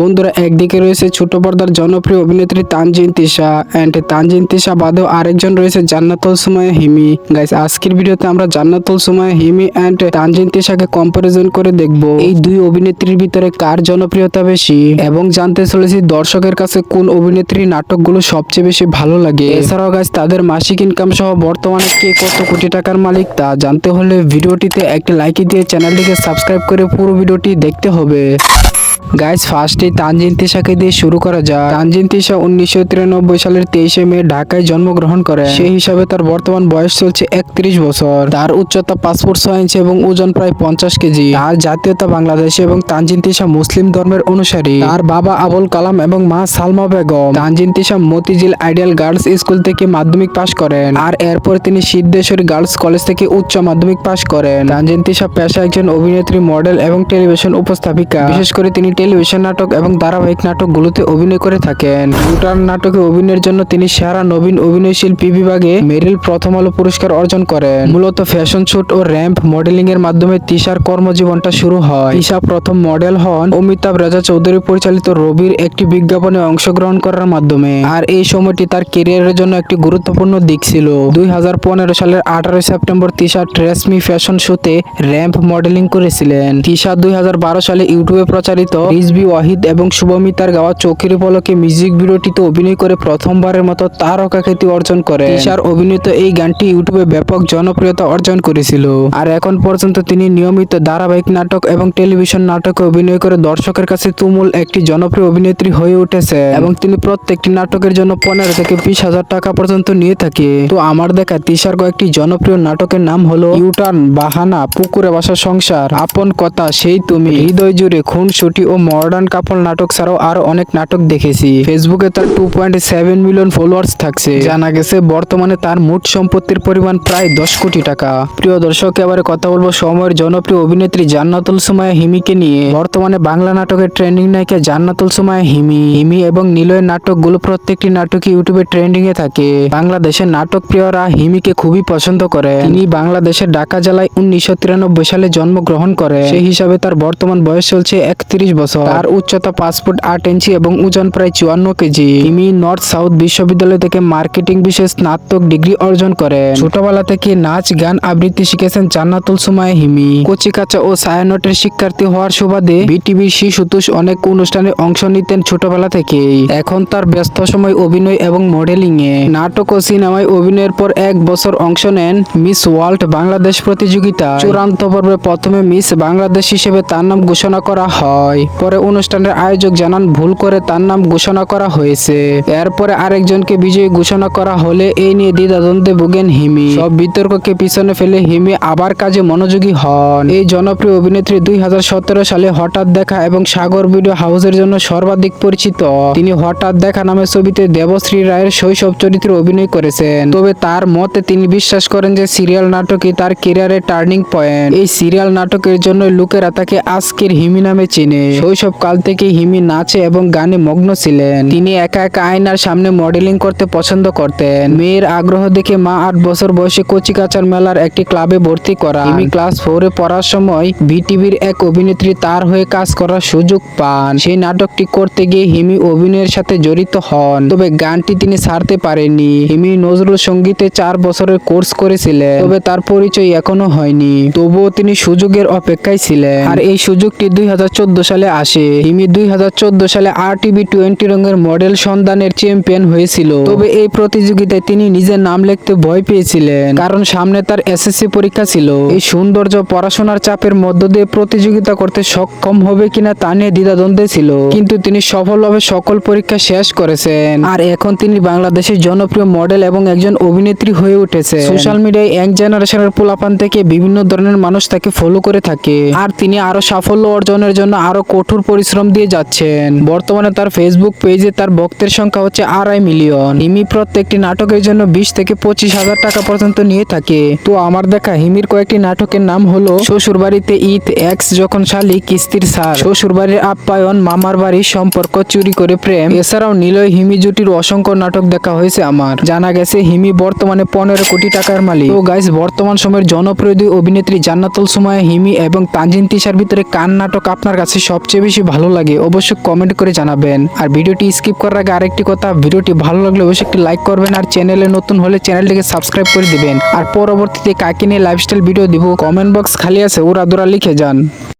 বন্ধুরা, একদিকে রয়েছে ছোট পর্দার জনপ্রিয় অভিনেত্রী তানজিন তিশা অ্যান্ড তানজিন তিশা বাদেও আরেকজন রয়েছে জান্নাতুল সুমাইয়া হিমি। গাইস আজকের ভিডিওতে আমরা জান্নাতুল সুমাইয়া হিমি অ্যান্ড তানজিন তিশাকে কম্পারিজন করে দেখব। এই দুই অভিনেত্রীর ভিতরে কার জনপ্রিয়তা বেশি এবং জানতে চলেছি দর্শকের কাছে কোন অভিনেত্রী নাটকগুলো সবচেয়ে বেশি ভালো লাগে। এছাড়াও গাইস তাদের মাসিক ইনকাম সহ বর্তমানে কে কত কোটি টাকার মালিক তা জানতে হলে ভিডিওটিতে একটি লাইক দিয়ে চ্যানেলটিকে সাবস্ক্রাইব করে পুরো ভিডিওটি দেখতে হবে। গাইস ফার্স্টে তানজিন তিশাকে দিয়ে শুরু করা যাক। তানজিন তিশা উনিশশো তিরানব্বই সালের তেইশে মে ঢাকায় জন্মগ্রহণ করে। সেই হিসাবে তার বর্তমান বয়স চলছে একত্রিশ বছর। তার উচ্চতা পাসপোর্ট ছয় ইঞ্চি এবং ওজন প্রায় পঞ্চাশ কেজি। তার জাতীয়তা বাংলাদেশি এবং তানজিন তিশা মুসলিম ধর্মের অনুসারী। তার বাবা আবুল কালাম এবং মা Salma Begum. Tanjin Tisha Motijheel ideal girls school থেকে মাধ্যমিক পাশ করেন। আর এরপর তিনি সিদ্ধেশ্বরী গার্লস কলেজ থেকে উচ্চ মাধ্যমিক পাশ করেন। তানজিন তিশা পেশা একজন অভিনেত্রী, মডেল এবং টেলিভিশন উপস্থাপিকা। বিশেষ করে তিনি টেলিভিশন নাটক এবং ধারাবাহিক নাটকগুলোতে অভিনয় করে থাকেন। ইউটার নাটকে অভিনয়ের জন্য তিনি সেরা নবীন অভিনয় শিল্পী বিভাগে মেরিল প্রথম আলো পুরস্কার অর্জন করেন। মূলত ফ্যাশন শুট ও র্যাম্প মডেলিং এর মাধ্যমে তিশার কর্মজীবনটা শুরু হয়। তিশা প্রথম মডেল হন অমিতাভ রাজা চৌধুরী পরিচালিত রবির একটি বিজ্ঞাপনে অংশগ্রহণ করার মাধ্যমে। আর এই সময়টি তার কেরিয়ারের জন্য একটি গুরুত্বপূর্ণ দিক ছিল। দুই হাজার পনেরো সালের আঠারোই সেপ্টেম্বর তিশা ট্রেসমি ফ্যাশন শোতে র্যাম্প মডেলিং করেছিলেন। তিশা দুই সালে ইউটিউবে প্রচারিত রিজবি ওয়াহিদ এবং শুভমিতার গাওয়া চোখের পলকে মিউজিক ভিডিওটিতে অভিনয় করে প্রথমবারের মতো তারকা খ্যাতি অর্জন করে তিশার অভিনীত এই গানটি ইউটিউবে ব্যাপক জনপ্রিয়তা অর্জন করেছিল। আর এখন পর্যন্ত তিনি নিয়মিত ধারাবাহিক নাটক এবং টেলিভিশন নাটকে অভিনয় করে দর্শকের কাছে তুমুল একটি জনপ্রিয় অভিনেত্রী হয়ে উঠেছে এবং তিনি প্রত্যেকটি নাটকের জন্য পনেরো থেকে বিশ হাজার টাকা পর্যন্ত নিয়ে থাকে। তো আমার দেখা তিশার কয়েকটি জনপ্রিয় নাটকের নাম হলো ইউটার্ন, বাহানা, পুকুরে বাসা সংসার, আপন কথা, সেই তুমি, হৃদয় জুড়ে খুন ছুটি ও মডার্ন কাপল নাটক ছাড়াও আরও অনেক নাটক দেখেছি। ফেসবুকে তার two point seven million followers থাকছে। জানা গেছে, বর্তমানে তার মোট সম্পত্তির পরিমাণ প্রায় দশ কোটি টাকা। প্রিয় দর্শক, এবারে কথা বলব সময়ের জনপ্রিয় অভিনেত্রী জান্নাতুল সুমায়া হিমিকে নিয়ে। বর্তমানে বাংলা নাটকের ট্রেন্ডিং নায়িকা জান্নাতুল সুমায়া হিমি। হিমি এবং নিলয়ের নাটকগুলো প্রত্যেকটি নাটকই ইউটিউবে ট্রেন্ডিং এ থাকে। বাংলাদেশের নাটক প্রিয়রা হিমিকে খুবই পছন্দ করে। তিনি বাংলাদেশের ঢাকা জেলায় উনিশশো তিরানব্বই সালে জন্মগ্রহণ করে। সেই হিসাবে তার বর্তমান বয়স চলছে একত্রিশ বছর। তার উচ্চতা পাঁচ ফুট আট ইঞ্চি এবং ওজন প্রায় চুয়ান্ন কেজি। হিমি নর্থ সাউথ বিশ্ববিদ্যালয় থেকে মার্কেটিং বিষয়ে স্নাতক ডিগ্রি অর্জন করেন। ছোটবেলা থেকে নাচ, গান আবৃত্তি শিখেছেন জান্নাতুল সুমায় হিমি। কচিকাচা ও ছায়ানটের শিক্ষার্থী হওয়ার সুবাদে বিটিভির শিশুতোষ অনেক অনুষ্ঠানে অংশ নিতেন ছোটবেলা থেকেই। এখন তার ব্যস্ত সময় অভিনয় এবং মডেলিং এ নাটক ও সিনেমায় অভিনয়ের পর এক বছর অংশ নেন মিস ওয়ার্ল্ড বাংলাদেশ প্রতিযোগিতা চূড়ান্ত পর্বে প্রথমে মিস বাংলাদেশ হিসেবে তার নাম ঘোষণা করা হয়। পরে অনুষ্ঠানের আয়োজক জানান, ভুল করে তার নাম ঘোষণা করা হয়েছে। এরপরে আরেকজনকে বিজয়ী ঘোষণা করা হলে এই নিয়ে দ্বিধাদ্বন্দ্বে ভুগেন হিমি। সব বিতর্ককে পিছনে ফেলে হিমি আবার কাজে মনোযোগী হন। এই জনপ্রিয় অভিনেত্রী দুই হাজার সতের সালে হঠাৎ দেখা এবং সাগর ভিডিও হাউসের জন্য সর্বাধিক পরিচিত। তিনি হঠাৎ দেখা নামে ছবিতে দেবশ্রী রায়ের শৈশব চরিত্রে অভিনয় করেছেন। তবে তার মতে তিনি বিশ্বাস করেন যে সিরিয়াল নাটকই তার কেরিয়ারের টার্নিং পয়েন্ট। এই সিরিয়াল নাটকের জন্য লোকেরা তাকে আজকের হিমি নামে চেনে। শৈশব কাল থেকে হিমি নাচে এবং গানে মগ্ন ছিলেন। তিনি একা একা আয়নার সামনে মডেলিং করতে পছন্দ করতেন। মেয়ের আগ্রহ দেখে মা আট বছর বয়সে কচিকাচার মেলার একটি ক্লাবে ভর্তি করা হিমি ক্লাস ফোরে পড়ার সময় বিটিভির এক অভিনেত্রী তার হয়ে কাজ করার সুযোগ পান। সেই নাটকটি করতে গিয়ে হিমি অভিনয়ের সাথে জড়িত হন। তবে গানটি তিনি ছাড়তে পারেননি। হিমি নজরুল সঙ্গীতে চার বছরের কোর্স করেছিলেন, তবে তার পরিচয় এখনও হয়নি। তবুও তিনি সুযোগের অপেক্ষায় ছিলেন। আর এই সুযোগটি দুই চোদ্দ সালে আসে। হিমি দুই সালে আর টিভি টোয়েন্টি রঙের মডেল সন্ধানের চ্যাম্পিয়ন হয়েছিল। তবে এই প্রতিযোগিতায় তিনি নিজের নাম লিখতে ভয় পেয়েছিলেন, কারণ সামনে তার এসএসসি পরীক্ষা ছিল। এই সৌন্দর্য পড়াশোনার চাপের মধ্য দিয়ে প্রতিযোগিতা করতে সক্ষম হবে কিনা তা নিয়ে দ্বিধাদ্বন্দ্বে ছিল। কিন্তু তিনি সফলভাবে সকল পরীক্ষা শেষ করেছেন। আর এখন তিনি বাংলাদেশের জনপ্রিয় মডেল এবং একজন অভিনেত্রী হয়ে উঠেছে সোশ্যাল মিডিয়ায় এক জেনারেশনের পোলাপান থেকে বিভিন্ন ধরনের মানুষ তাকে ফলো করে থাকে। আর তিনি আরও সাফল্য অর্জনের জন্য আরও কঠোর পরিশ্রম দিয়ে যাচ্ছেন। বর্তমানে তার ফেসবুক পেজে তার ভক্তের সংখ্যা হচ্ছে আড়াই মিলিয়ন। হিমি প্রত্যেকটি নাটকের জন্য বিশ থেকে পঁচিশ হাজার টাকা পর্যন্ত নিয়ে থাকে। তো আমার দেখা, হিমির কয়েকটি নাটকের নাম হলো শ্বশুর বাড়িতে ঈদ, এক্স যখন শালি, কিস্তির সার। শ্বশুর বাড়ির আপ্যায়ন, মামার বাড়ির সম্পর্ক, চুরি করে প্রেম। এছাড়াও নিলয় হিমি জুটির অসংখ্য নাটক দেখা হয়েছে আমার। জানা গেছে, হিমি বর্তমানে পনেরো কোটি টাকার মালিক। তো গাইস বর্তমান সময়ের জনপ্রিয় অভিনেত্রী জান্নাতুল সুমায়া হিমি এবং তানজিন তিশার ভিতরে কান নাটক আপনার কাছে সব সবচেয়ে বেশি ভালো লাগে অবশ্যই কমেন্ট করে জানাবেন। আর ভিডিওটি স্কিপ করার আগে আরেকটি কথা, ভিডিওটি ভালো লাগলে অবশ্যই একটি লাইক করবেন আর চ্যানেলে নতুন হলে চ্যানেলটিকে সাবস্ক্রাইব করে দিবেন। আর পরবর্তীতে কাকে নিয়ে লাইফস্টাইল ভিডিও দিব কমেন্ট বক্স খালি আছে, ওরা দোরা লিখে যান।